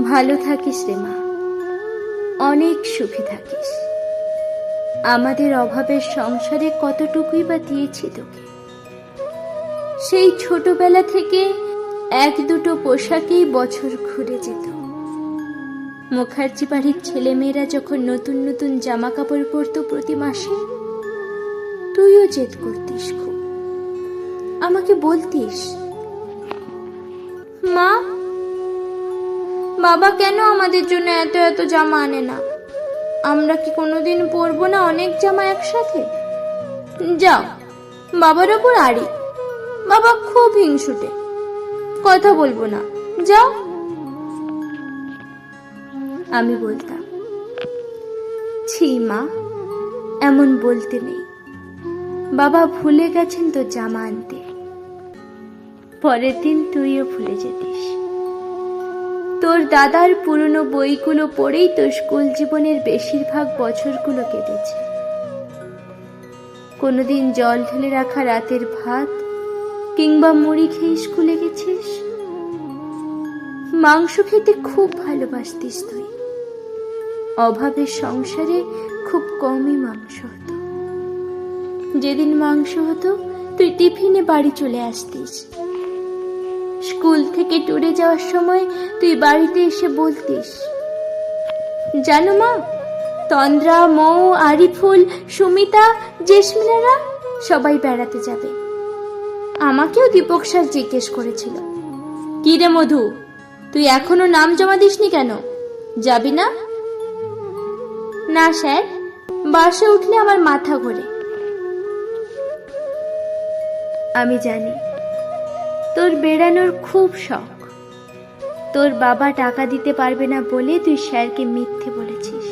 ভালো থাকিস রে মা। অনেক সুখে থাকিস। আমাদের অভাবের সংসারে কতটুকুই বা দিয়েছি তোকে। সেই ছোটবেলা থেকে এক দুটো পোশাকেই বছর ঘুরে যেত। মুখার্জি বাড়ির ছেলেমেয়েরা যখন নতুন নতুন জামা কাপড় পরতো প্রতি মাসে, তুইও জেদ করতিস খুব। আমাকে বলতিস, মা বাবা কেন আমাদের জন্য এত এত জামা আনে না? আমরা কি কোনোদিন পরবো না অনেক জামা একসাথে? যাও, বাবার ওপর আড়ি। বাবা খুব হিংসুটে। কথা বলব না। যাও। আমি বলতাম, ছি মা, এমন বলতে নেই। বাবা ভুলে গেছেন তো জামা আনতে। পরের দিন তুইও ভুলে যেতিস। তোর দাদার পুরনো বইগুলো পড়েই তোর স্কুল জীবনের বেশিরভাগ বছরগুলো কেটেছে। কোনোদিন জল ঢেলে রাখা রাতের ভাত কিংবা মুড়ি খেয়ে স্কুলে গেছিস? মাংস খেতে খুব ভালোবাসতিস তুই। অভাবের সংসারে খুব কমই মাংস হতো। যেদিন মাংস হতো, তুই টিফিনে বাড়ি চলে আসতিস। স্কুল থেকে ট্যুরে যাওয়ার সময় তুই বাড়িতে এসে বলতিস। জানো মা, তন্দ্রা, মৌ, আরিফুল, সুমিতা, জেসমিনারা সবাই বেড়াতে যাবে। আমাকেও দীপক স্যার জিজ্ঞেস করেছিল। কি রে মধু, তুই এখনও নাম জমা দিসনি কেন? যাবি না? না স্যার, বাসে উঠলে আমার মাথা ঘোরে। আমি জানি। তোর বেড়ানোর খুব শখ। তোর বাবা টাকা দিতে পারবে না বলে তুই স্যারকে মিথ্যে বলেছিস।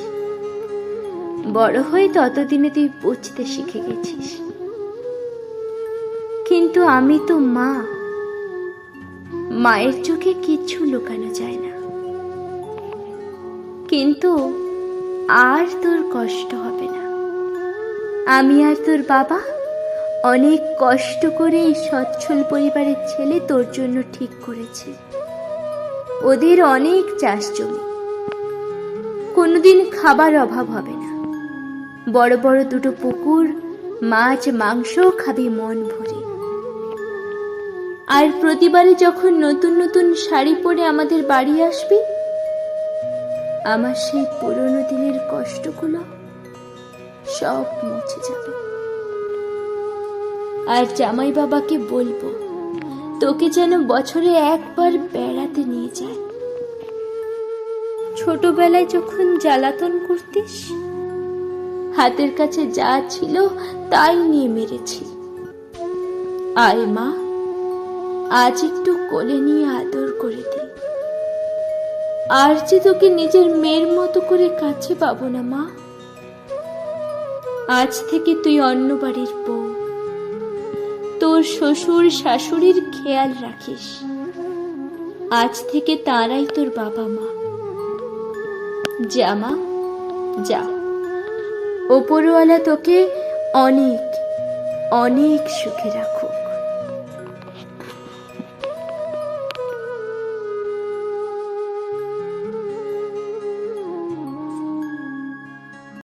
বড় হয়ে ততদিনে তুই বুঝতে শিখে গেছিস। কিন্তু আমি তো মা। মায়ের চোখে কিচ্ছু লুকানো যায় না। কিন্তু আর তোর কষ্ট হবে না। আমি আর তোর বাবা অনেক কষ্ট করে এই সচ্ছল পরিবারের ছেলে তোর জন্য ঠিক করেছে। ওদের অনেক চাষ জমি। কোনোদিন খাবার অভাব হবে না। বড় বড় দুটো পুকুর, মাছ, মাংস খাবি মন ভরে। আর প্রতিবারে যখন নতুন নতুন শাড়ি পরে আমাদের বাড়ি আসবি, আমার সেই পুরনো দিনের কষ্টগুলো সব মুছে যাবে। আর জামাই বাবাকে বলব, তোকে যেন বছরে একবার বেড়াতে নিয়ে যায়। ছোটবেলায় যখন জ্বালাতন করতিস, হাতের কাছে যা ছিল তাই নিয়ে মেরেছি। আয় মা, আজ একটু কোলে নিয়ে আদর করে দে। আর যে তোকে নিজের মেয়ের মতো করে কাছে পাবো না মা, আজ থেকে তুই অন্য বাড়ির বউ। তোর শ্বশুর শাশুড়ির খেয়াল রাখিস। আজ থেকে তারাই তোর বাবা মা। জামা যা। ওপরওয়ালা তোকে অনেক অনেক সুখে রাখো